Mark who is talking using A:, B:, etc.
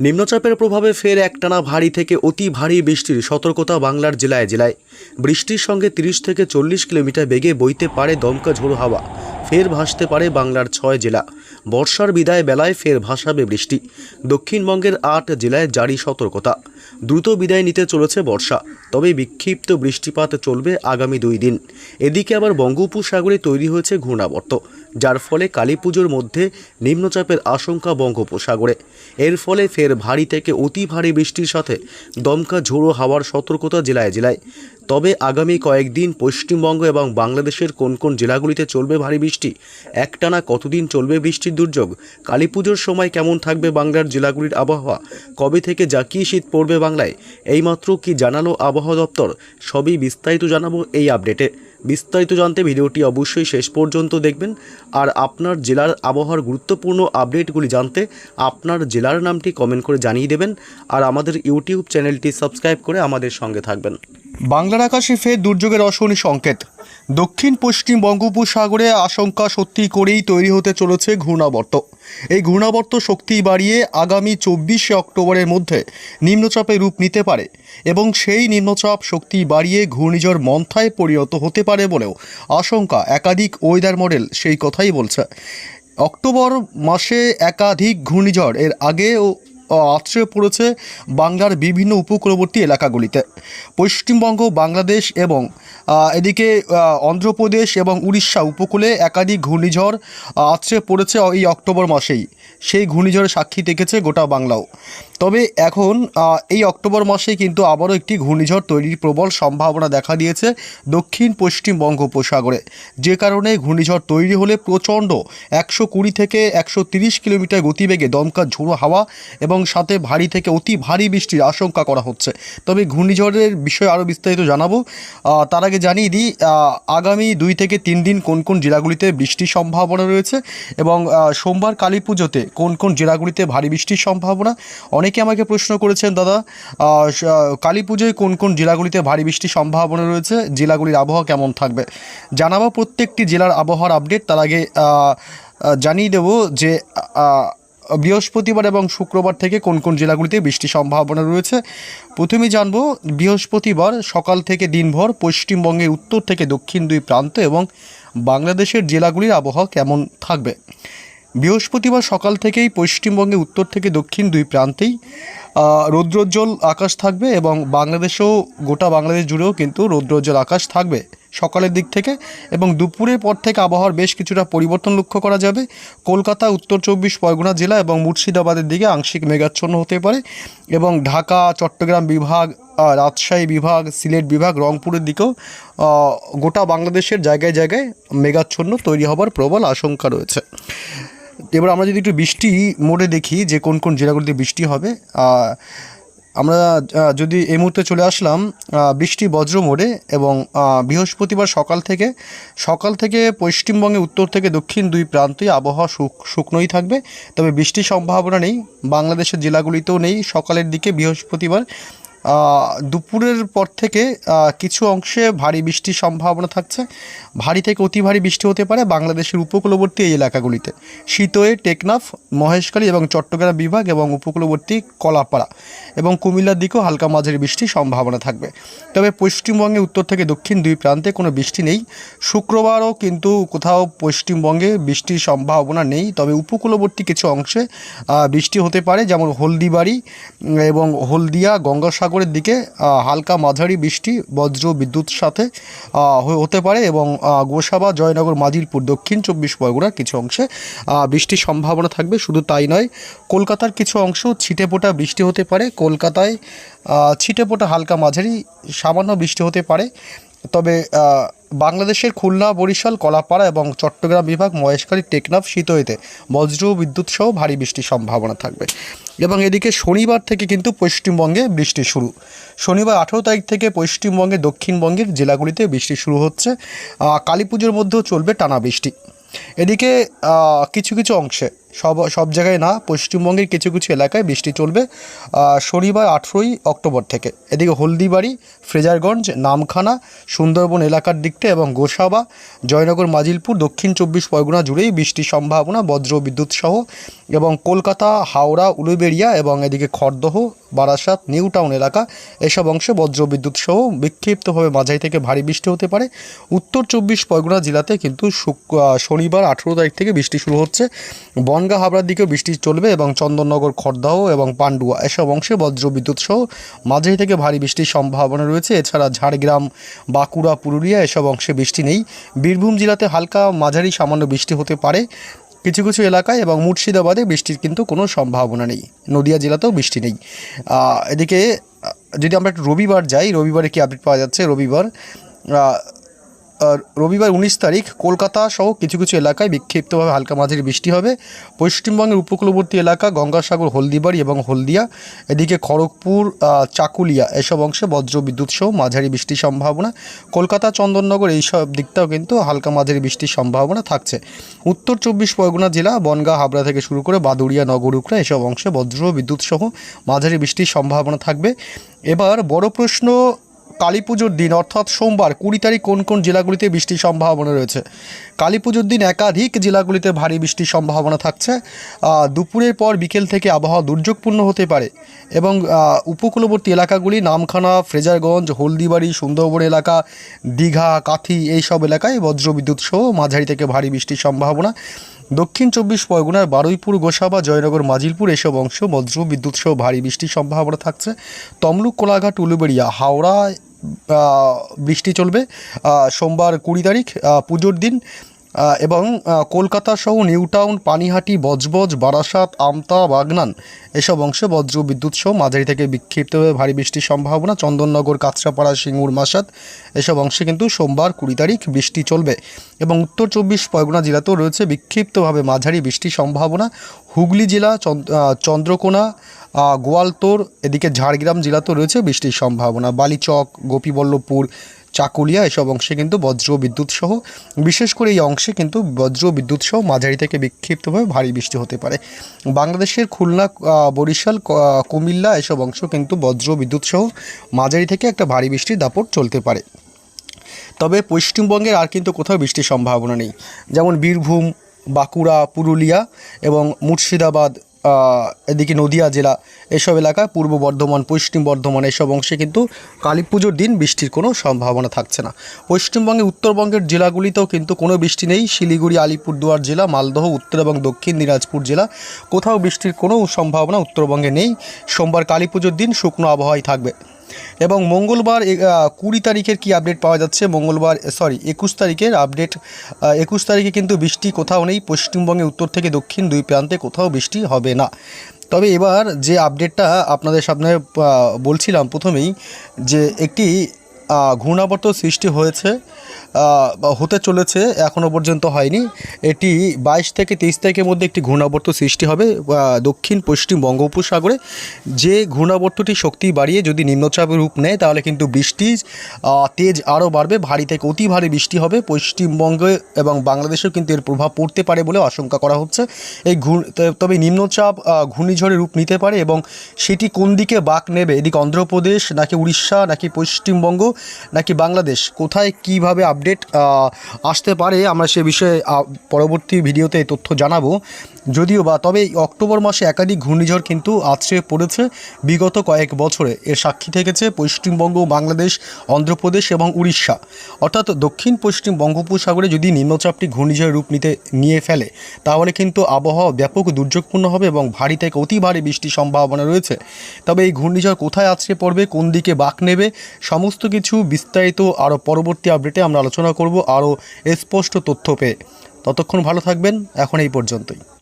A: নিম্নচাপের প্রভাবে ফের একটানা ভারী থেকে অতি ভারী বৃষ্টির সতর্কতা বাংলার জেলায় জেলায়। বৃষ্টির সঙ্গে তিরিশ থেকে চল্লিশ কিলোমিটার বেগে বইতে পারে দমকা ঝোড়ো হাওয়া। ফের ভাসতে পারে বাংলার ছয় জেলা। বর্ষার বিদায় বেলায় ফের ভাসাবে বৃষ্টি। দক্ষিণবঙ্গের আট জেলায় জারি সতর্কতা। দ্রুত বিদায় নিতে চলেছে বর্ষা। তবে বিক্ষিপ্ত বৃষ্টিপাত চলবে আগামী দুই দিন। এদিকে আবার বঙ্গোপসাগরে তৈরি হয়েছে ঘূর্ণাবর্ত। যার ফলে কালী পুজোর মধ্যে নিম্নচাপের আশঙ্কা বঙ্গোপসাগরে। এর ফলে ফের ভারী থেকে অতি ভারী বৃষ্টির সাথে দমকা ঝোড়ো হাওয়ার সতর্কতা জেলায় জেলায়। তবে আগামী কয়েকদিন পশ্চিমবঙ্গ এবং বাংলাদেশের কোন কোন জেলাগুলিতে চলবে ভারী বৃষ্টি, একটানা কতদিন চলবে বৃষ্টির দুর্যোগ কালী পুজোর সময় কেমন থাকবে বাংলার জেলাগুলির আবহাওয়া, কবে থেকে জাকিয়ে শীত পড়বে বাংলায়, এইমাত্র কি জানালো আবহাওয়া দপ্তর, সবই বিস্তারিত জানাব এই আপডেটে। বিস্তারিত জানতে ভিডিওটি অবশ্যই শেষ পর্যন্ত দেখবেন। আর আপনার জেলার আবহাওয়ার গুরুত্বপূর্ণ আপডেটগুলি জানতে আপনার জেলার নামটি কমেন্ট করে জানিয়ে দেবেন। আর আমাদের ইউটিউব চ্যানেলটি সাবস্ক্রাইব করে আমাদের সঙ্গে থাকবেন। বাংলার আকাশে ফের দুর্যোগের অশনি সংকেত। দক্ষিণ, পশ্চিম বঙ্গোপসাগরে আশঙ্কা সত্যি করেই তৈরি হতে চলেছে ঘূর্ণাবর্ত। এই ঘূর্ণাবর্ত শক্তি বাড়িয়ে আগামী চব্বিশে অক্টোবরের মধ্যে নিম্নচাপে রূপ নিতে পারে এবং সেই নিম্নচাপ শক্তি বাড়িয়ে ঘূর্ণিঝড় মন্থায় পরিণত হতে পারে বলেও আশঙ্কা একাধিক ওয়েদার মডেল সেই কথাই বলছে। অক্টোবর মাসে একাধিক ঘূর্ণিঝড় এর আগেও আশ্রয় পড়েছে বাংলার বিভিন্ন উপকূলবর্তী এলাকাগুলিতে। পশ্চিমবঙ্গ, বাংলাদেশ এবং এদিকে অন্ধ্রপ্রদেশ এবং উড়িষ্যা উপকূলে একাধিক ঘূর্ণিঝড় আশ্রয় পড়েছে এই অক্টোবর মাসেই। সেই ঘূর্ণিঝড়ের সাক্ষী থেকেছে গোটা বাংলাও। তবে এখন এই অক্টোবর মাসে কিন্তু আবারও একটি ঘূর্ণিঝড় তৈরির প্রবল সম্ভাবনা দেখা দিয়েছে দক্ষিণ পশ্চিম বঙ্গোপসাগরে। যে কারণে ঘূর্ণিঝড় তৈরি হলে প্রচণ্ড একশো কুড়ি থেকে একশো তিরিশ কিলোমিটার গতিবেগে দমকা ঝোড়ো হাওয়া এবং সাথে ভারী থেকে অতি ভারী বৃষ্টির আশঙ্কা করা হচ্ছে। তবে ঘূর্ণিঝড়ের বিষয়ে আরও বিস্তারিত জানাব। তার আগে জানিয়ে দিই আগামী দুই থেকে তিন দিন কোন কোন জেলাগুলিতে বৃষ্টির সম্ভাবনা রয়েছে এবং সোমবার কালী পুজোতে কোন কোন জেলাগুলিতে ভারী বৃষ্টির সম্ভাবনা? অনেকে আমাকে প্রশ্ন করেছেন, দাদা কালী পুজোয় কোন কোন জেলাগুলিতে ভারী বৃষ্টির সম্ভাবনা রয়েছে? জেলাগুলির আবহাওয়া কেমন থাকবে? জানাব প্রত্যেকটি জেলার আবহাওয়ার আপডেট। তার আগে জানিয়ে দেবো যে বৃহস্পতিবার এবং শুক্রবার থেকে কোন কোন জেলাগুলিতে বৃষ্টির সম্ভাবনা রয়েছে? প্রথমেই জানব, বৃহস্পতিবার সকাল থেকে দিনভর পশ্চিমবঙ্গের উত্তর থেকে দক্ষিণ দুই প্রান্ত এবং বাংলাদেশের জেলাগুলির আবহাওয়া কেমন থাকবে? বৃহস্পতিবার সকাল থেকেই পশ্চিমবঙ্গে উত্তর থেকে দক্ষিণ দুই প্রান্তেই রৌদ্রোজ্জ্বল আকাশ থাকবে এবং বাংলাদেশেও, গোটা বাংলাদেশ জুড়েও কিন্তু রৌদ্রোজ্জ্বল আকাশ থাকবে সকালের দিক থেকে এবং দুপুরের পর থেকে আবহাওয়ার বেশ কিছুটা পরিবর্তন লক্ষ্য করা যাবে। কলকাতা, উত্তর চব্বিশ পরগনা জেলা এবং মুর্শিদাবাদের দিকে আংশিক মেঘাচ্ছন্ন হতে পারে এবং ঢাকা, চট্টগ্রাম বিভাগ রাজশাহী বিভাগ, সিলেট বিভাগ, রংপুরের দিকেও গোটা বাংলাদেশের জায়গায় জায়গায় মেঘাচ্ছন্ন তৈরি হবার প্রবল আশঙ্কা রয়েছে। এবার আমরা যদি একটু বৃষ্টি মোড়ে দেখি যে কোন কোন জেলাগুলিতে বৃষ্টি হবে আমরা যদি এই মুহূর্তে চলে আসলাম বৃষ্টি বজ্র মোড়ে এবং বৃহস্পতিবার সকাল থেকে সকাল থেকে পশ্চিমবঙ্গে উত্তর থেকে দক্ষিণ দুই প্রান্তই আবহাওয়া শুকনোই থাকবে। তবে বৃষ্টির সম্ভাবনা নেই, বাংলাদেশের জেলাগুলিতেও নেই। সকালের দিকে বৃহস্পতিবার দুপুরের পর থেকে কিছু অংশে ভারী বৃষ্টির সম্ভাবনা থাকছে। ভারী থেকে অতি ভারী বৃষ্টি হতে পারে বাংলাদেশের উপকূলবর্তী এই এলাকাগুলিতে। শীতয়ে টেকনাফ, মহেশখালী এবং চট্টগ্রাম বিভাগ এবং উপকূলবর্তী কলাপাড়া এবং কুমিল্লার দিকেও হালকা মাঝারি বৃষ্টির সম্ভাবনা থাকবে। তবে পশ্চিমবঙ্গে উত্তর থেকে দক্ষিণ দুই প্রান্তে কোনো বৃষ্টি নেই। শুক্রবারও কিন্তু কোথাও পশ্চিমবঙ্গে বৃষ্টির সম্ভাবনা নেই। তবে উপকূলবর্তী কিছু অংশে বৃষ্টি হতে পারে, যেমন হলদিবাড়ি এবং হলদিয়া গঙ্গাসাগরের দিকে হালকা মাঝারি বৃষ্টি, বজ্র, বিদ্যুৎ সাথে হতে পারে এবং গোসাবা, জয়নগর মাদিলপুর দক্ষিণ চব্বিশ পরগনার কিছু অংশে বৃষ্টির সম্ভাবনা থাকবে। শুধু তাই নয়, কলকাতার কিছু অংশ ছিটেপোটা বৃষ্টি হতে পারে। কলকাতায় ছিটে ছিটেপোটা হালকা মাঝারি, সামান্য বৃষ্টি হতে পারে। তবে বাংলাদেশের খুলনা, বরিশাল, কলাপাড়া এবং চট্টগ্রাম বিভাগ মহেশখালী, টেকনাফ, শীতইতে বজ্র, বিদ্যুৎ সহ ভারী বৃষ্টির সম্ভাবনা থাকবে। এবং এদিকে শনিবার থেকে কিন্তু পশ্চিমবঙ্গে বৃষ্টি শুরু। শনিবার আঠেরো তারিখ থেকে পশ্চিমবঙ্গে, দক্ষিণবঙ্গের জেলাগুলিতে বৃষ্টি শুরু হচ্ছে। কালী পুজোর মধ্যেও চলবে টানা বৃষ্টি। এদিকে কিছু কিছু অংশে সব সব জায়গায় না, পশ্চিমবঙ্গের কিছু কিছু এলাকায় বৃষ্টি চলবে শনিবার আঠেরোই অক্টোবর থেকে। এদিকে হলদিবাড়ি, ফ্রেজারগঞ্জ, নামখানা, সুন্দরবন এলাকার দিকটা এবং গোসাবা, জয়নগর, মাজিলপুর, দক্ষিণ চব্বিশ পরগনা জুড়েই বৃষ্টির সম্ভাবনা, বজ্র বিদ্যুৎ সহ এবং কলকাতা, হাওড়া, উলুবেড়িয়া এবং এদিকে খড়দহ, বারাসাত নিউ টাউন এলাকা এসব অংশে বজ্র বিদ্যুৎ সহ বিক্ষিপ্তভাবে মাঝারি থেকে ভারী বৃষ্টি হতে পারে। উত্তর চব্বিশ পরগনা জেলাতে কিন্তু শনিবার আঠেরো তারিখ থেকে বৃষ্টি শুরু হচ্ছে। বনগা হাবড়ার দিকেও বৃষ্টি চলবে এবং চন্দননগর খড়দহ এবং পান্ডুয়া এসব অংশে বজ্র বিদ্যুৎ সহ মাঝারি থেকে ভারী বৃষ্টির সম্ভাবনা রয়েছে। এছাড়া ঝাড়গ্রাম, বাঁকুড়া, পুরুলিয়া এসব অংশে বৃষ্টি নেই। বীরভূম জেলাতে হালকা মাঝারি সামান্য বৃষ্টি হতে পারে কিছু কিছু এলাকায় এবং মুর্শিদাবাদে বৃষ্টির কিন্তু কোনো সম্ভাবনা নেই। নদিয়া জেলাতেও বৃষ্টি নেই। এদিকে যদি আমরা একটু রবিবার যাই, রবিবারে কি আপডেট পাওয়া যাচ্ছে? রবিবার রবিবার উনিশ তারিখ কলকাতা সহ কিছু কিছু এলাকায় বিক্ষিপ্তভাবে হালকা মাঝারি বৃষ্টি হবে। পশ্চিমবঙ্গের উপকূলবর্তী এলাকা গঙ্গাসাগর, হলদিবাড়ি এবং হলদিয়া। এদিকে খড়গপুর চাকুলিয়া এসব অংশে বজ্র বিদ্যুৎ সহ মাঝারি বৃষ্টির সম্ভাবনা। কলকাতা, চন্দননগর এইসব দিকটাও কিন্তু হালকা মাঝারি বৃষ্টির সম্ভাবনা থাকছে। উত্তর চব্বিশ পরগনা জেলা, বনগাঁ, হাবড়া থেকে শুরু করে বাদুড়িয়া নগরুকরা এসব অংশে বজ্র বিদ্যুৎ সহ মাঝারি বৃষ্টির সম্ভাবনা থাকবে। এবার বড় প্রশ্ন কালী পুজোর দিন, অর্থাৎ সোমবার, কুড়ি তারিখ কোন কোন জেলাগুলিতে বৃষ্টির সম্ভাবনা রয়েছে? কালী পুজোর দিন একাধিক জেলাগুলিতে ভারী বৃষ্টির সম্ভাবনা থাকছে। দুপুরের পর বিকেল থেকে আবহাওয়া দুর্যোগপূর্ণ হতে পারে এবং উপকূলবর্তী এলাকাগুলি নামখানা, ফ্রেজারগঞ্জ, হলদিবাড়ি, সুন্দরবন এলাকা, দীঘা, কাথি এই সব এলাকায় বজ্রবিদ্যুৎ সহ মাঝারি থেকে ভারী বৃষ্টির সম্ভাবনা। দক্ষিণ চব্বিশ পরগনার বারুইপুর, গোসাবা, জয়নগর, মাজিলপুর এসব অংশ বজ্র বিদ্যুৎ সহ ভারী বৃষ্টির সম্ভাবনা থাকছে। তমলুক, কোলাঘাট, উলুবেড়িয়া, হাওড়া বৃষ্টি চলবে সোমবার কুড়ি তারিখ পুজোর দিন এবং কলকাতা সহ নিউ টাউন, পানিহাটি, বজবজ, বারাসাত, আমতা, বাগনান এসব অংশে বজ্র বিদ্যুৎ সহ মাঝারি থেকে বিক্ষিপ্তভাবে ভারী বৃষ্টির সম্ভাবনা। চন্দননগর, কাঁচরাপাড়া, সিঙ্গুর মাসাত এসব অংশে কিন্তু সোমবার কুড়ি তারিখ বৃষ্টি চলবে এবং উত্তর চব্বিশ পরগনা জেলাতেও রয়েছে বিক্ষিপ্তভাবে মাঝারি বৃষ্টির সম্ভাবনা। হুগলি জেলা, চন্দ- চন্দ্রকোনা গোয়ালতোর, এদিকে ঝাড়গ্রাম জেলাতেও রয়েছে বৃষ্টির সম্ভাবনা। বালিচক, গোপীবল্লভপুর, চাকুলিয়া এসব অংশে কিন্তু বজ্র বিদ্যুৎ সহ, বিশেষ করে এই অংশে কিন্তু বজ্র বিদ্যুৎ সহ মাঝারি থেকে বিক্ষিপ্তভাবে ভারী বৃষ্টি হতে পারে। বাংলাদেশের খুলনা বরিশাল কুমিল্লা এসব অংশ কিন্তু বজ্র বিদ্যুৎ সহ মাঝারি থেকে একটা ভারী বৃষ্টির দাপট চলতে পারে। তবে পশ্চিমবঙ্গের আর কিন্তু কোথাও বৃষ্টির সম্ভাবনা নেই। যেমন বীরভূম, বাঁকুড়া, পুরুলিয়া এবং মুর্শিদাবাদ এদিকে নদিয়া জেলা এসব এলাকা পূর্ব বর্ধমান, পশ্চিম বর্ধমান এসব অংশে কিন্তু কালী পুজোর দিন বৃষ্টির কোনো সম্ভাবনা থাকছে না। পশ্চিমবঙ্গে উত্তরবঙ্গের জেলাগুলিতেও কিন্তু কোনো বৃষ্টি নেই। শিলিগুড়ি, আলিপুরদুয়ার জেলা, মালদহ, উত্তর এবং দক্ষিণ দিনাজপুর জেলা কোথাও বৃষ্টির কোনো সম্ভাবনা উত্তরবঙ্গে নেই। সোমবার কালী পুজোর দিন শুকনো আবহাওয়াই থাকবে। এবং মঙ্গলবার কুড়ি তারিখের কি আপডেট পাওয়া যাচ্ছে? মঙ্গলবার সরি একুশ তারিখের আপডেট একুশ তারিখে কিন্তু বৃষ্টি কোথাও নেই। পশ্চিমবঙ্গে উত্তর থেকে দক্ষিণ দুই প্রান্তে কোথাও বৃষ্টি হবে না। তবে এবার যে আপডেটটা আপনাদের সামনে বলছিলাম প্রথমেই যে একটি ঘূর্ণাবর্ত সৃষ্টি হয়েছে হতে চলেছে এখনও পর্যন্ত হয়নি। এটি বাইশ থেকে তেইশ তারিখের মধ্যে একটি ঘূর্ণাবর্ত সৃষ্টি হবে দক্ষিণ পশ্চিম বঙ্গোপসাগরে। যে ঘূর্ণাবর্তটি শক্তি বাড়িয়ে যদি নিম্নচাপের রূপ নেয় তাহলে কিন্তু বৃষ্টি তেজ আরও বাড়বে। ভারী থেকে অতি ভারী বৃষ্টি হবে। পশ্চিমবঙ্গে এবং বাংলাদেশেও কিন্তু এর প্রভাব পড়তে পারে বলে আশঙ্কা করা হচ্ছে। এই ঘূর্ণ তবে নিম্নচাপ আহ, ঘূর্ণিঝড়ের রূপ নিতে পারে এবং সেটি কোন দিকে বাক নেবে? এদিকে অন্ধ্রপ্রদেশ নাকি উড়িষ্যা নাকি পশ্চিমবঙ্গ? নাকি বাংলাদেশ? কোথায় কীভাবে আপডেট আসতে পারে? আমরা সে বিষয়ে পরবর্তী ভিডিওতে তথ্য জানাব। যদিও বা, তবে অক্টোবর মাসে একাধিক ঘূর্ণিঝড় কিন্তু আছড়ে পড়েছে। বিগত কয়েক বছরে এর সাক্ষী থেকেছে পশ্চিমবঙ্গ, বাংলাদেশ, অন্ধ্রপ্রদেশ এবং উড়িষ্যা। অর্থাৎ দক্ষিণ পশ্চিম বঙ্গোপসাগরে যদি নিম্নচাপটি ঘূর্ণিঝড়ের রূপ নিতে, নিয়ে ফেলে, তাহলে কিন্তু আবহাওয়া ব্যাপক দুর্যোগপূর্ণ হবে এবং ভারী থেকে অতি ভারী বৃষ্টির সম্ভাবনা রয়েছে। তবে এই ঘূর্ণিঝড় কোথায় আছড়ে পড়বে, কোন দিকে বাঁক নেবে, সমস্ত কিছু বিস্তারিত আরও পরবর্তী আপডেটে আমরা আলোচনা করব আরও স্পষ্ট তথ্য পেয়ে। ততক্ষণ ভালো থাকবেন, এখন এই পর্যন্তই।